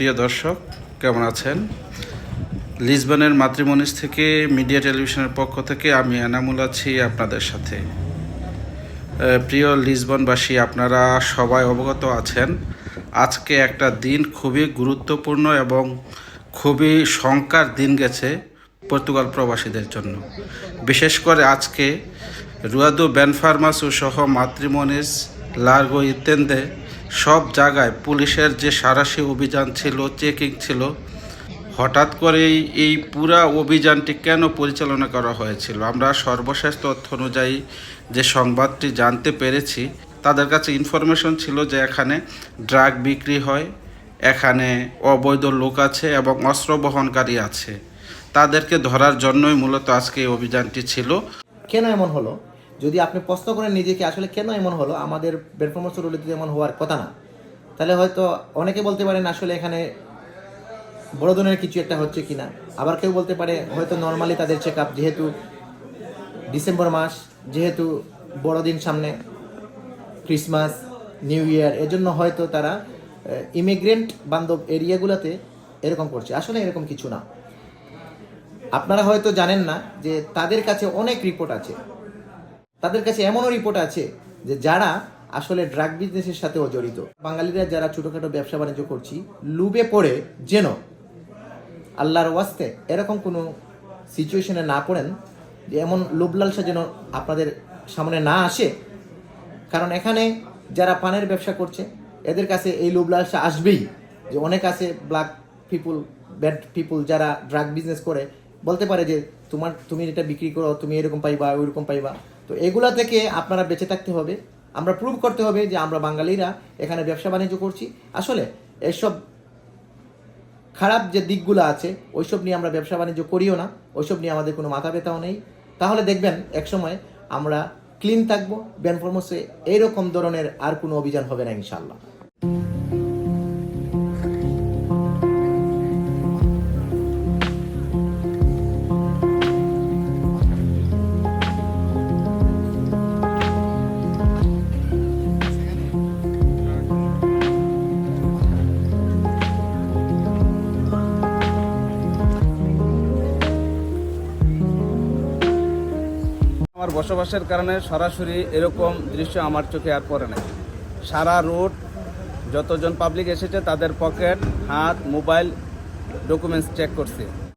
প্রিয় দর্শক, কেমন আছেন? লিসবনের মাতৃমনিস থেকে মিডিয়া টেলিভিশনের পক্ষ থেকে আমি এনামুল আছি আপনাদের সাথে। প্রিয় লিসবনবাসী, আপনারা সবাই অবগত আছেন, আজকে একটা দিন খুবই গুরুত্বপূর্ণ এবং খুবই শঙ্কার দিন গেছে পর্তুগাল প্রবাসীদের জন্য। বিশেষ করে আজকে রুয়াদু বেনফার্মাসু সহ মাতৃমনিস লার্গো ইত্যান্দে সব জায়গায় পুলিশের যে সারাশি অভিযান ছিল, চেকিং ছিল, হঠাৎ করেই এই পুরা অভিযানটি কেন পরিচালনা করা হয়েছিল? আমরা সর্বশেষ তথ্য অনুযায়ী যে সংবাদটি জানতে পেরেছি, তাদের কাছে ইনফরমেশন ছিল যে এখানে ড্রাগ বিক্রি হয়, এখানে অবৈধ লোক আছে এবং অস্ত্র বহনকারী আছে। তাদেরকে ধরার জন্যই মূলত আজকে এই অভিযানটি ছিল। কেন এমন হলো? যদি আপনি প্রশ্ন করেন নিজেকে আসলে কেন এমন হলো, আমাদের পারফরমেন্স রুলিতে এমন হওয়ার কথা না। তাহলে হয়তো অনেকে বলতে পারেন আসলে এখানে বড় ধরনের কিছু একটা হচ্ছে কি না আবার কেউ বলতে পারে হয়তো নর্মালি তাদের চেক আপ যেহেতু ডিসেম্বর মাস, যেহেতু বড়দিন সামনে ক্রিসমাস নিউ ইয়ার এজন্য হয়তো তারা ইমিগ্রেন্ট বান্ধব এরিয়াগুলোতে এরকম করছে। আসলে এরকম কিছু না। আপনারা হয়তো জানেন না যে তাদের কাছে অনেক রিপোর্ট আছে। তাদের কাছে এমনও রিপোর্ট আছে যে যারা আসলে ড্রাগ বিজনেসের সাথেও জড়িত। বাঙালিরা যারা ছোটখাটো ব্যবসা বাণিজ্য করছি, লুবে পড়ে যেন আল্লাহর ওয়াস্তে এরকম কোনো সিচুয়েশনে না পড়েন, যে এমন লোভ লালসা যেন আপনাদের সামনে না আসে। কারণ এখানে যারা পানের ব্যবসা করছে, এদের কাছে এই লোভ লালসা আসবেই। যে অনেক আছে ব্ল্যাক পিপুল ব্যাড পিপুল যারা ড্রাগ বিজনেস করে। বলতে পারে যে, তোমার, তুমি এটা বিক্রি করো, তুমি এরকম পাইবা, ওইরকম পাইবা। তো এগুলা থেকে আপনারা বেঁচে থাকতে হবে। আমরা প্রুভ করতে হবে যে আমরা বাঙালিরা এখানে ব্যবসা বাণিজ্য করছি। আসলে এসব খারাপ যে দিকগুলো আছে, ওইসব নিয়ে আমরা ব্যবসা বাণিজ্য করিও না, ওইসব নিয়ে আমাদের কোনো মাথা ব্যথাও নেই। তাহলে দেখবেন একসময় আমরা ক্লিন থাকব ব্যানফরমসে এইরকম ধরনের আর কোনো অভিযান হবে না ইনশাল্লাহ আমার বসবাসের কারণে সরাসরি এরকম দৃশ্য আমার চোখে আর পড়ে নাই। সারা রোড, যতজন পাবলিক এসেছে তাদের পকেট হাত মোবাইল ডকুমেন্টস চেক করছে।